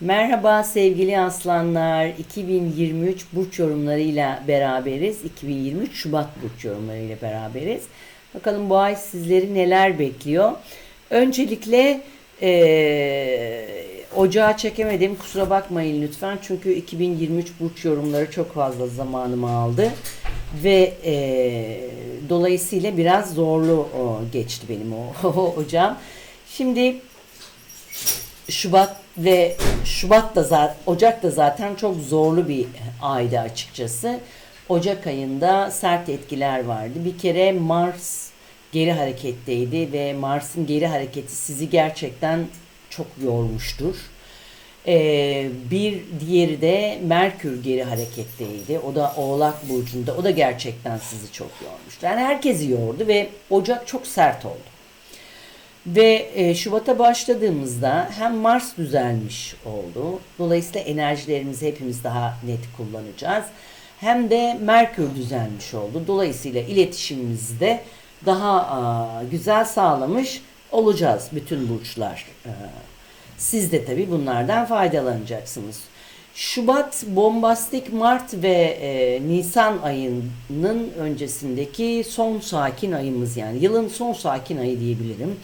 Merhaba sevgili aslanlar. 2023 burç yorumlarıyla beraberiz. 2023 Şubat burç yorumlarıyla beraberiz. Bakalım bu ay sizleri neler bekliyor. Öncelikle eee ocağa çekemedim. Kusura bakmayın lütfen. Çünkü 2023 burç yorumları çok fazla zamanımı aldı. Ve eee, dolayısıyla biraz zorlu o, geçti benim o, o ocağım. Şimdi Şubat ve Şubat da Ocak da zaten çok zorlu bir aydı açıkçası. Ocak ayında sert etkiler vardı. Bir kere Mars geri hareketteydi ve Mars'ın geri hareketi sizi gerçekten çok yormuştur. Ee, bir diğeri de Merkür geri hareketteydi. O da Oğlak Burcu'nda. O da gerçekten sizi çok yormuştu. Yani herkesi yordu ve Ocak çok sert oldu. Ve e, Şubat'a başladığımızda hem Mars düzelmiş oldu. Dolayısıyla enerjilerimizi hepimiz daha net kullanacağız. Hem de Merkür düzelmiş oldu. Dolayısıyla iletişimimizi de daha aa, güzel sağlamış olacağız bütün burçlar. Ee, Siz de tabii bunlardan faydalanacaksınız. Şubat, bombastik Mart ve e, Nisan ayının öncesindeki son sakin ayımız yani yılın son sakin ayı diyebilirim.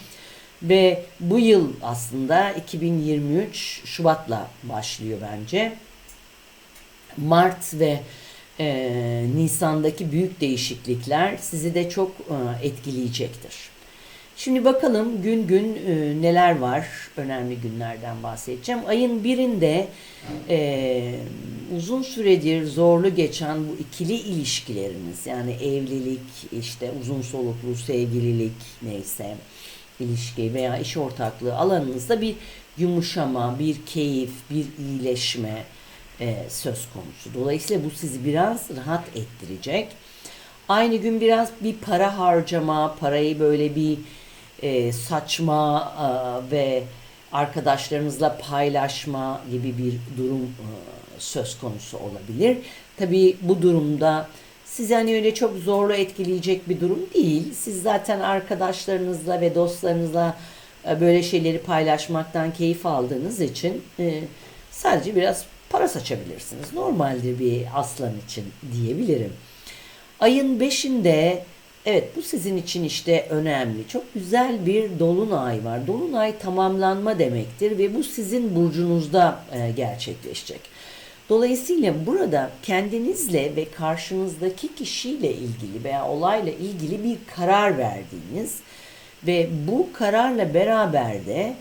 Ve bu yıl aslında 2023 Şubat'la başlıyor bence. Mart ve e, Nisan'daki büyük değişiklikler sizi de çok e, etkileyecektir. Şimdi bakalım gün gün e, neler var. Önemli günlerden bahsedeceğim. Ayın birinde e, uzun süredir zorlu geçen bu ikili ilişkileriniz yani evlilik, işte uzun soluklu sevgililik neyse ilişki veya iş ortaklığı alanınızda bir yumuşama, bir keyif, bir iyileşme e, söz konusu. Dolayısıyla bu sizi biraz rahat ettirecek. Aynı gün biraz bir para harcama, parayı böyle bir e, saçma e, ve arkadaşlarınızla paylaşma gibi bir durum e, söz konusu olabilir. Tabii bu durumda sizi hani öyle çok zorlu etkileyecek bir durum değil. Siz zaten arkadaşlarınızla ve dostlarınızla e, böyle şeyleri paylaşmaktan keyif aldığınız için e, sadece biraz para saçabilirsiniz. Normaldir bir aslan için diyebilirim. Ayın 5'inde evet bu sizin için işte önemli. Çok güzel bir dolunay var. Dolunay tamamlanma demektir ve bu sizin burcunuzda e, gerçekleşecek. Dolayısıyla burada kendinizle ve karşınızdaki kişiyle ilgili veya olayla ilgili bir karar verdiğiniz ve bu kararla beraber de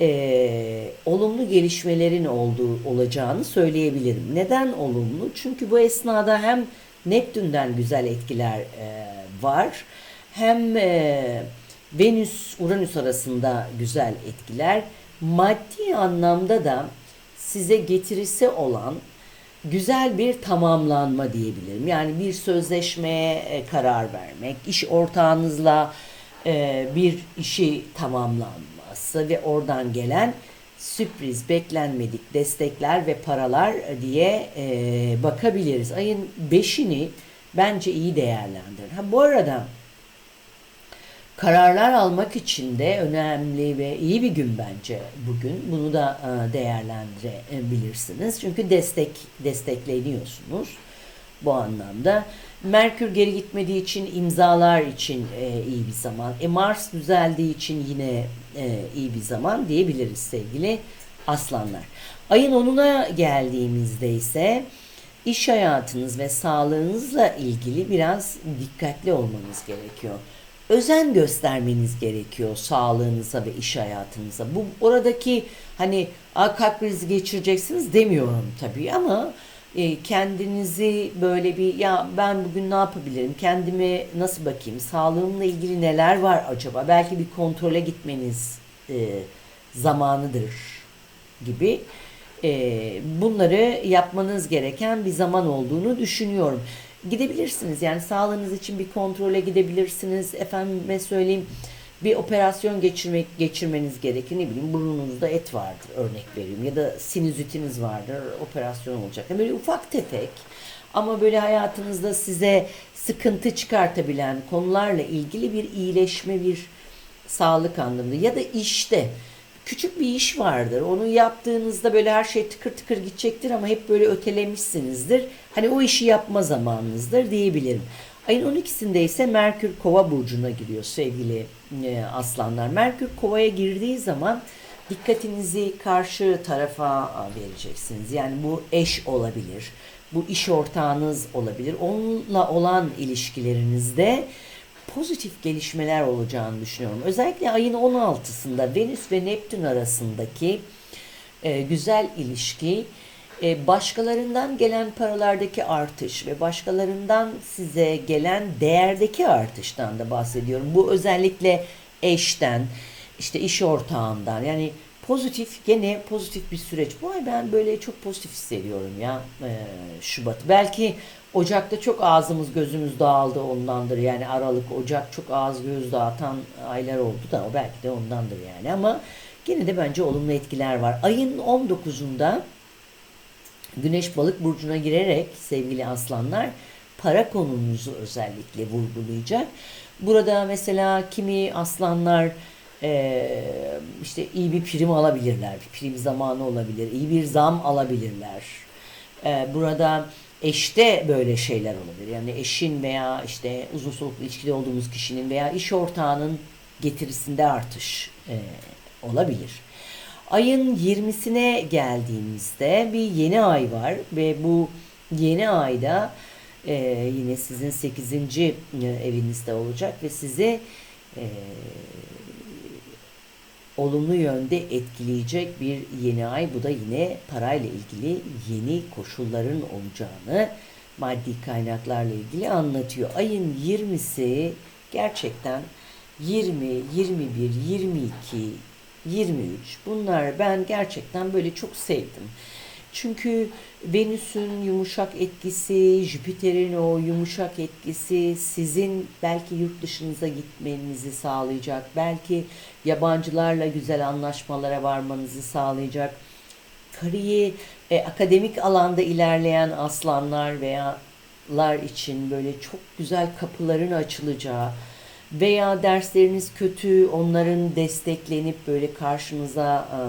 e, olumlu gelişmelerin olduğu olacağını söyleyebilirim. Neden olumlu? Çünkü bu esnada hem Neptün'den güzel etkiler e, var hem e, Venüs Uranüs arasında güzel etkiler maddi anlamda da size getirisi olan güzel bir tamamlanma diyebilirim. Yani bir sözleşmeye e, karar vermek, iş ortağınızla e, bir işi tamamlanması ve oradan gelen sürpriz, beklenmedik destekler ve paralar diye e, bakabiliriz. Ayın 5'ini bence iyi değerlendirin. Ha bu arada kararlar almak için de önemli ve iyi bir gün bence bugün. Bunu da e, değerlendirebilirsiniz. Çünkü destek destekleniyorsunuz bu anlamda. Merkür geri gitmediği için imzalar için e, iyi bir zaman. E Mars düzeldiği için yine e, iyi bir zaman diyebiliriz sevgili aslanlar. Ayın 10'una geldiğimizde ise iş hayatınız ve sağlığınızla ilgili biraz dikkatli olmanız gerekiyor özen göstermeniz gerekiyor sağlığınıza ve iş hayatınıza. Bu oradaki hani "Aa, kalp krizi geçireceksiniz demiyorum tabii ama e, kendinizi böyle bir ya ben bugün ne yapabilirim? Kendime nasıl bakayım? Sağlığımla ilgili neler var acaba? Belki bir kontrole gitmeniz e, zamanıdır gibi. E, bunları yapmanız gereken bir zaman olduğunu düşünüyorum gidebilirsiniz. Yani sağlığınız için bir kontrole gidebilirsiniz. Efendime söyleyeyim bir operasyon geçirmek geçirmeniz gerekir. Ne bileyim burnunuzda et vardır örnek vereyim ya da sinüzitiniz vardır operasyon olacak. Yani böyle ufak tefek ama böyle hayatınızda size sıkıntı çıkartabilen konularla ilgili bir iyileşme, bir sağlık anlamında ya da işte küçük bir iş vardır. Onu yaptığınızda böyle her şey tıkır tıkır gidecektir ama hep böyle ötelemişsinizdir. Hani o işi yapma zamanınızdır diyebilirim. Ayın 12'sinde ise Merkür Kova burcuna giriyor sevgili e, aslanlar. Merkür Kova'ya girdiği zaman dikkatinizi karşı tarafa vereceksiniz. Yani bu eş olabilir, bu iş ortağınız olabilir. Onunla olan ilişkilerinizde pozitif gelişmeler olacağını düşünüyorum. Özellikle ayın 16'sında Venüs ve Neptün arasındaki e, güzel ilişki e, başkalarından gelen paralardaki artış ve başkalarından size gelen değerdeki artıştan da bahsediyorum. Bu özellikle eşten, işte iş ortağından yani pozitif gene pozitif bir süreç. Bu ay ben böyle çok pozitif hissediyorum ya e, Şubat. Belki Ocak'ta çok ağzımız gözümüz dağıldı ondandır. Yani Aralık, Ocak çok ağız göz dağıtan aylar oldu da o belki de ondandır yani. Ama gene de bence olumlu etkiler var. Ayın 19'unda Güneş balık burcuna girerek sevgili aslanlar para konunuzu özellikle vurgulayacak. Burada mesela kimi aslanlar e, işte iyi bir prim alabilirler. Prim zamanı olabilir. iyi bir zam alabilirler. E, burada eşte böyle şeyler olabilir. Yani eşin veya işte uzun soluklu ilişkide olduğumuz kişinin veya iş ortağının getirisinde artış e, olabilir. Ayın 20'sine geldiğimizde bir yeni ay var ve bu yeni ayda e, yine sizin 8. evinizde olacak ve sizi e, olumlu yönde etkileyecek bir yeni ay. Bu da yine parayla ilgili yeni koşulların olacağını maddi kaynaklarla ilgili anlatıyor. Ayın 20'si gerçekten 20, 21, 22, 23 bunlar ben gerçekten böyle çok sevdim. Çünkü Venüs'ün yumuşak etkisi, Jüpiter'in o yumuşak etkisi sizin belki yurt dışınıza gitmenizi sağlayacak. Belki yabancılarla güzel anlaşmalara varmanızı sağlayacak. Kariye, e, akademik alanda ilerleyen aslanlar veya lar için böyle çok güzel kapıların açılacağı, veya dersleriniz kötü, onların desteklenip böyle karşınıza e,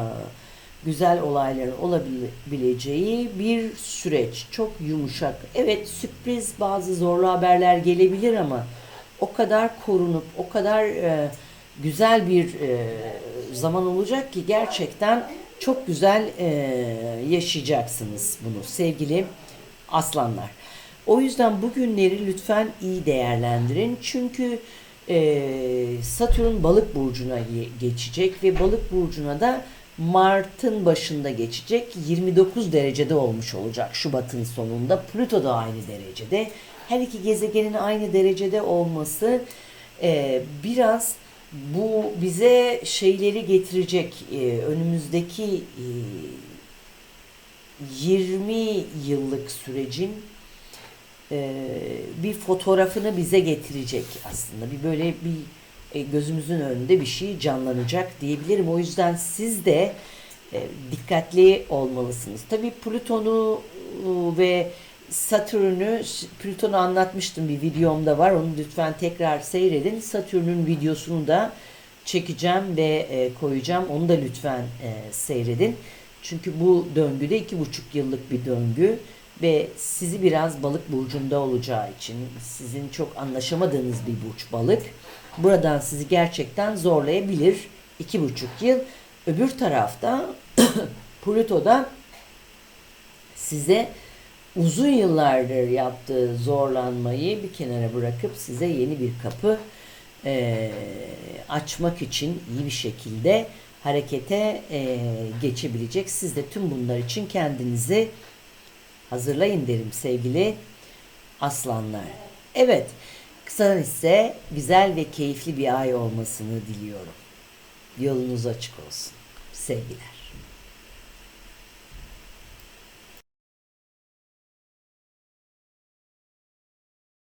güzel olayların olabileceği bir süreç. Çok yumuşak. Evet sürpriz bazı zorlu haberler gelebilir ama o kadar korunup o kadar e, güzel bir e, zaman olacak ki gerçekten çok güzel e, yaşayacaksınız bunu sevgili aslanlar. O yüzden bugünleri lütfen iyi değerlendirin. Çünkü e, Satürn balık burcuna geçecek ve balık burcuna da Mart'ın başında geçecek 29 derecede olmuş olacak Şubat'ın sonunda. Plüto da aynı derecede. Her iki gezegenin aynı derecede olması e, biraz bu bize şeyleri getirecek e, önümüzdeki e, 20 yıllık sürecin e, bir fotoğrafını bize getirecek aslında. Bir böyle bir e, gözümüzün önünde bir şey canlanacak diyebilirim. O yüzden siz de e, dikkatli olmalısınız. Tabii Plüton'u ve Satürn'ü Plüton'u anlatmıştım bir videomda var. Onu lütfen tekrar seyredin. Satürn'ün videosunu da çekeceğim ve koyacağım. Onu da lütfen seyredin. Çünkü bu döngüde iki buçuk yıllık bir döngü ve sizi biraz balık burcunda olacağı için sizin çok anlaşamadığınız bir burç balık buradan sizi gerçekten zorlayabilir. iki buçuk yıl. Öbür tarafta Plüto'da size uzun yıllardır yaptığı zorlanmayı bir kenara bırakıp size yeni bir kapı e, açmak için iyi bir şekilde harekete e, geçebilecek. Siz de tüm bunlar için kendinizi hazırlayın derim sevgili aslanlar. Evet, kısadan ise güzel ve keyifli bir ay olmasını diliyorum. Yolunuz açık olsun. Sevgiler.